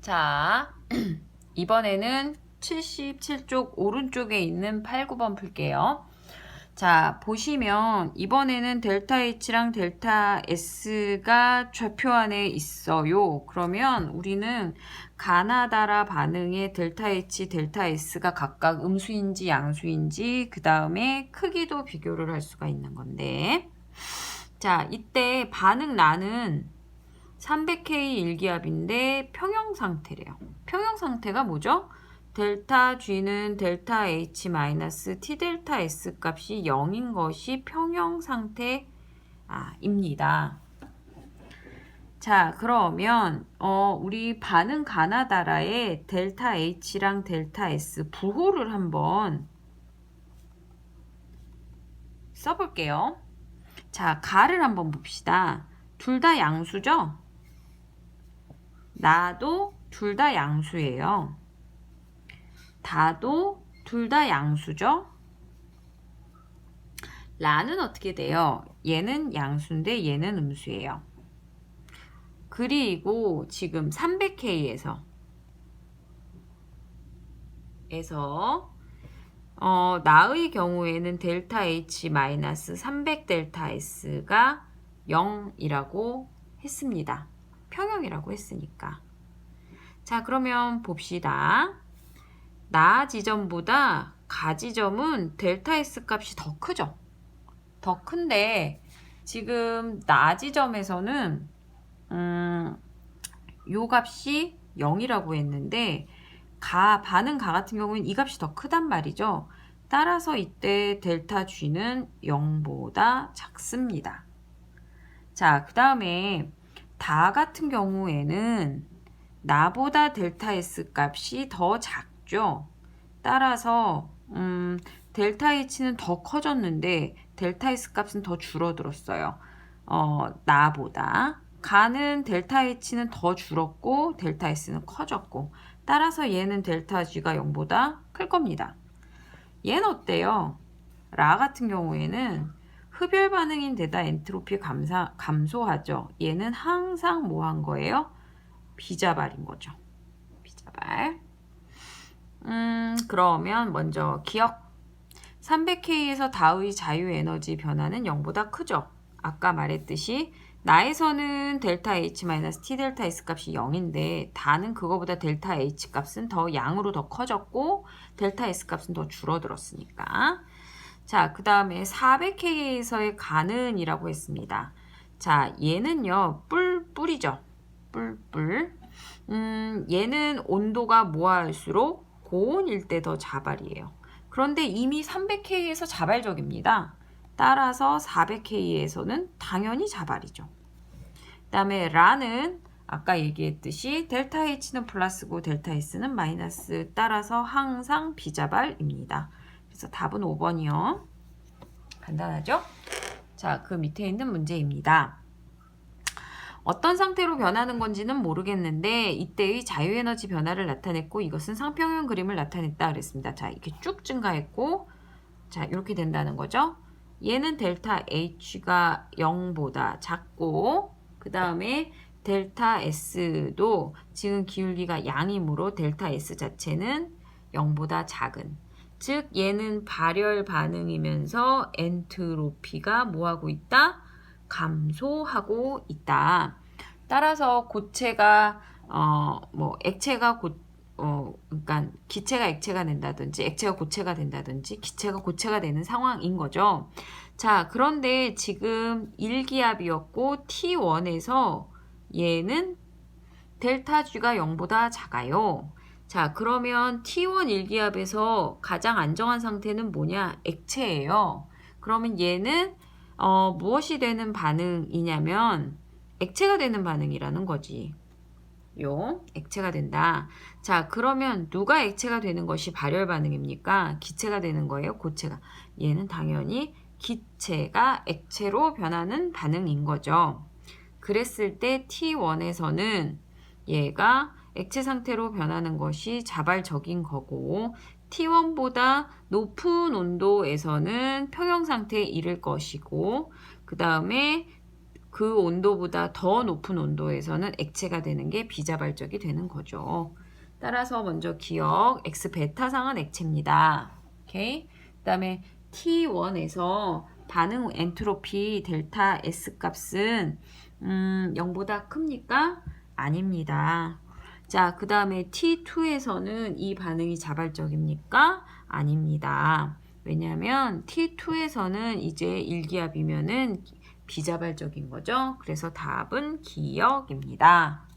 자, 이번에는 77쪽 오른쪽에 있는 8, 9번 풀게요. 자, 보시면 이번에는 델타 H랑 델타 S가 좌표 안에 있어요. 그러면 우리는 가나다라 반응의 델타 H, 델타 S가 각각 음수인지 양수인지 그 다음에 크기도 비교를 할 수가 있는 건데 자, 이때 반응 나는 300K 일기압인데 평형 상태래요. 평형 상태가 뭐죠? 델타 G는 델타 H 마이너스 T 델타 S 값이 0인 것이 평형 상태입니다. 자, 그러면 어, 우리 반응 가나다라의 델타 H랑 델타 S 부호를 한번 써볼게요. 자, 가를 한번 봅시다. 둘 다 양수죠? 나도 둘 다 양수예요. 다도 둘 다 양수죠? 라는 어떻게 돼요? 얘는 양수인데 얘는 음수예요. 그리고 지금 300K에서 에서 어, 나의 경우에는 델타 H 마이너스 300 델타 S가 0이라고 했습니다. 평형이라고 했으니까. 자, 그러면 봅시다. 나 지점보다 가 지점은 델타 S 값이 더 크죠? 더 큰데 지금 나 지점에서는 음, 요 값이 0이라고 했는데 가 반응 가 같은 경우는 이 값이 더 크단 말이죠. 따라서 이때 델타 G는 0보다 작습니다. 자, 그 다음에 다 같은 경우에는 나보다 델타 S 값이 더 작죠. 따라서 음, 델타 H는 더 커졌는데 델타 S 값은 더 줄어들었어요. 어, 나보다. 가는 델타 H는 더 줄었고 델타 S는 커졌고 따라서 얘는 델타 G가 0보다 클 겁니다. 얘는 어때요? 라 같은 경우에는 흡열 반응인 데다 엔트로피 감사, 감소하죠. 얘는 항상 뭐 한 거예요? 비자발인 거죠. 비자발. 음, 그러면 먼저 기억. 300K에서 다의 자유 에너지 변화는 0보다 크죠. 아까 말했듯이 나에서는 델타 H 마이너스 T 델타 S 값이 0인데 다는 그거보다 델타 H 값은 더 양으로 더 커졌고 델타 S 값은 더 줄어들었으니까 자, 그 다음에 400K에서의 가는이라고 했습니다. 자, 얘는요, 뿔, 뿔이죠. 뿔, 뿔. 음, 얘는 온도가 모아할수록 고온일 때 더 자발이에요. 그런데 이미 300K에서 자발적입니다. 따라서 400K에서는 당연히 자발이죠. 그 다음에 라는 아까 얘기했듯이 델타 H는 플러스고 델타 S는 마이너스 따라서 항상 비자발입니다. 그래서 답은 5번이요. 간단하죠? 자, 그 밑에 있는 문제입니다. 어떤 상태로 변하는 건지는 모르겠는데 이때의 자유에너지 변화를 나타냈고 이것은 상평형 그림을 나타냈다 그랬습니다. 자, 이렇게 쭉 증가했고 자, 이렇게 된다는 거죠. 얘는 델타 H가 0보다 작고 그 다음에 델타 S도 지금 기울기가 양이므로 델타 S 자체는 0보다 작은 즉 얘는 발열 반응이면서 엔트로피가 뭐하고 있다? 감소하고 있다. 따라서 고체가 어 뭐 액체가 고, 어 그러니까 기체가 액체가 된다든지 액체가 고체가 된다든지 기체가 고체가 되는 상황인 거죠. 자, 그런데 지금 1기압이었고 T1에서 얘는 델타 G가 0보다 작아요. 자, 그러면 T1 일기압에서 가장 안정한 상태는 뭐냐? 액체예요. 그러면 얘는 어, 무엇이 되는 반응이냐면 액체가 되는 반응이라는 거지. 요 액체가 된다. 자, 그러면 누가 액체가 되는 것이 발열 반응입니까? 기체가 되는 거예요, 고체가. 얘는 당연히 기체가 액체로 변하는 반응인 거죠. 그랬을 때 T1에서는 얘가 액체 상태로 변하는 것이 자발적인 거고 T1보다 높은 온도에서는 평형 상태에 이를 것이고 그 다음에 그 온도보다 더 높은 온도에서는 액체가 되는 게 비자발적이 되는 거죠. 따라서 먼저 기억 X 베타상은 액체입니다. 오케이. 그다음에 T1에서 반응 엔트로피 델타 S 값은 음, 0보다 큽니까? 아닙니다. 자, 그 다음에 T2에서는 이 반응이 자발적입니까? 아닙니다. 왜냐하면 T2에서는 이제 일기압이면은 비자발적인 거죠. 그래서 답은 기역입니다.